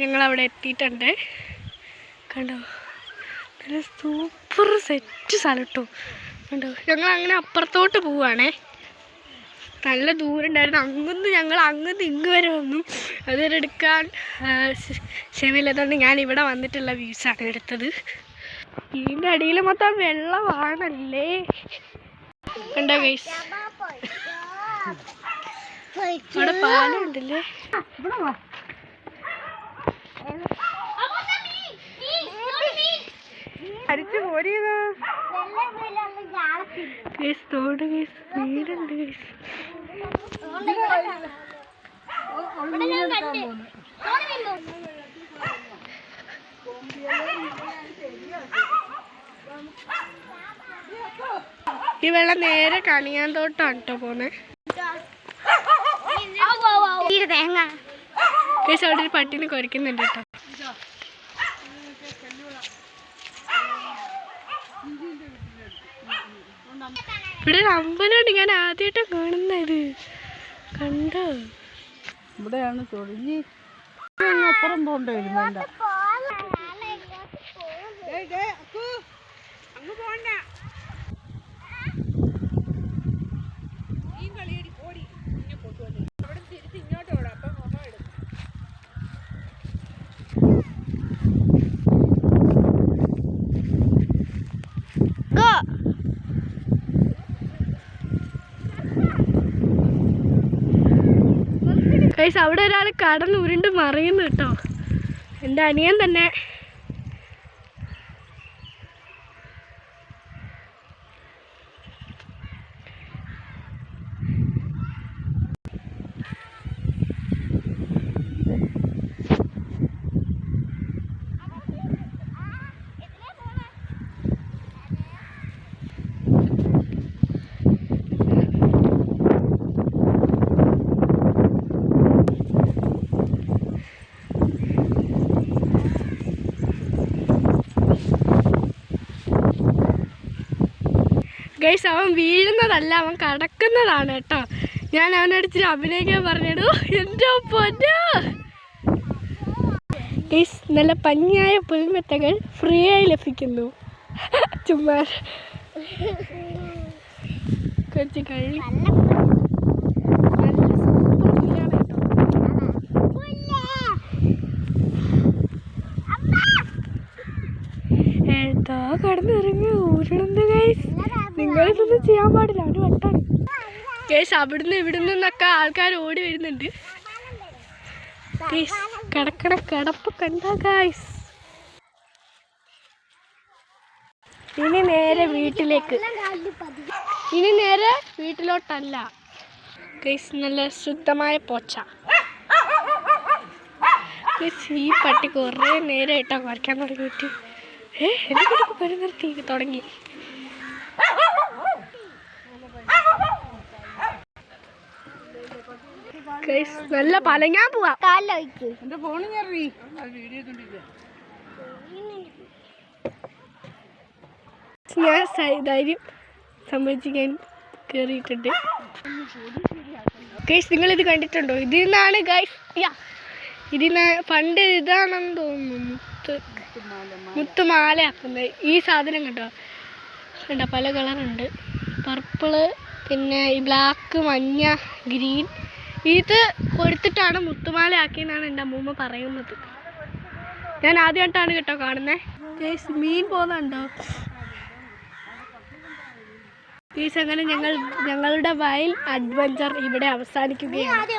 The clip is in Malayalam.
ഞങ്ങൾ അവിടെ എത്തിയിട്ടുണ്ട്. കണ്ടോ? നല്ല സൂപ്പർ സെറ്റ് സ്ഥലം കേട്ടോ. കണ്ടോ? ഞങ്ങൾ അങ്ങനെ അപ്പുറത്തോട്ട് പോവുകയാണേ നല്ല ദൂരം ഉണ്ടായിരുന്നു അങ്ങന്ന് ഞങ്ങൾ അങ്ങന്ന് ഇങ്ങ് വരെ വന്നു. അതുവരെ എടുക്കാൻ ക്ഷമയില്ലാത്തതുകൊണ്ട് ഞാൻ ഇവിടെ വന്നിട്ടുള്ള വ്യൂസാണ് എടുത്തത്. ഇതിന്റെ അടിയിൽ മൊത്തം വെള്ളമാണല്ലേ? കണ്ടോ ഗൈസ് ഇവിടെ പാലുണ്ടല്ലേ അരിച്ചു പോരിയതാ ഗൈസ് തോട് ഗൈസ് വീടുണ്ട് ഗൈസ് ഈ വെള്ളം നേരെ കണിയാന്തോട്ടാണ് കേട്ടോ പോന്നെ. തേങ്ങ. അവിടെ ഒരു പട്ടിനെ കുരയ്ക്കുന്നുണ്ട് കേട്ടോ. ഇവിടെ ഒരു അമ്പലമുണ്ട്. ഞാൻ ആദ്യമായിട്ടാണ് കാണുന്നത്. കണ്ടോ? ഇവിടെയാണ് ചൊറിഞ്ഞി അപ്പുറം പോകേണ്ടി വരും വേണ്ട അവിടെ ഒരാൾ കടന്ന് ഉരുണ്ട് മറിയുന്നു കേട്ടോ. എന്റെ അനിയൻ തന്നെ ഗൈസ് അവൻ വീഴുന്നതല്ല അവൻ കടക്കുന്നതാണ് കേട്ടോ. ഞാൻ അവനടിച്ചിട്ട് അഭിനയിക്കാൻ പറഞ്ഞിടൂ. എന്റെ പൊന്നോ. ഗൈസ് നല്ല പഞ്ഞായ പുൽമെത്തകൾ ഫ്രീ ആയി ലഭിക്കുന്നു. ചുമ്മാ. കുറച്ച് കഴി എന്താ കടന്നിറങ്ങി ഊരിടുന്നു ഗൈസ്. നിങ്ങളിതൊന്നും ചെയ്യാൻ പാടില്ല. അവന് വട്ടാണ്. കേസ് അവിടുന്ന് ഇവിടുന്ന് നിന്നൊക്കെ ആൾക്കാർ ഓടി വരുന്നുണ്ട്. കിടക്കണ കിടപ്പ് കണ്ട ഗൈസ് ഇനി നേരെ വീട്ടിലേക്ക്. ഇനി നേരെ വീട്ടിലോട്ടല്ല. കേസ് നല്ല ശുദ്ധമായ പോച്ച. ഗൈസ് ഈ പട്ടി കുറേ നേരമായിട്ടാണ് കുറയ്ക്കാൻ തുടങ്ങിയിട്ട്. ഏ എന്നെ കൊണ്ട് പനി നിർത്തി തുടങ്ങി ഗൈസ് നല്ല പലങ്ങാൻ പോവാ. എന്റെ ചെയ്തോണ്ടിരിക്കുക ഞാൻ സ- ധൈര്യം സമ്മതിക്കാൻ കയറിയിട്ടുണ്ട് ഗൈസ് ഇത് കണ്ടിട്ടുണ്ടോ? ഇതിൽ നിന്നാണ് ഗൈസ് യാ. ഇതിൽ നിന്ന് പണ്ട് ഇതാണെന്ന് തോന്നുന്നു മുത്ത്. മുത്തുമാലയാക്കുന്നത് ഈ സാധനം കണ്ടോ? കണ്ടോ? പല കളറുണ്ട്. പർപ്പിൾ പിന്നെ ഈ ബ്ലാക്ക് മഞ്ഞ ഗ്രീൻ ഇത് കൊടുത്തിട്ടാണ് മുത്തുമാല ആക്കിയെന്നാണ് എന്റെ അമ്മൂമ്മ പറയുന്നത്. ഞാൻ ആദ്യമായിട്ടാണ് കേട്ടോ കാണുന്നത് മീൻ പോകുന്നുണ്ടോ ഈ അങ്ങനെ ഞങ്ങൾ ഞങ്ങളുടെ വയൽ അഡ്വഞ്ചർ ഇവിടെ അവസാനിക്കുകയാണ്.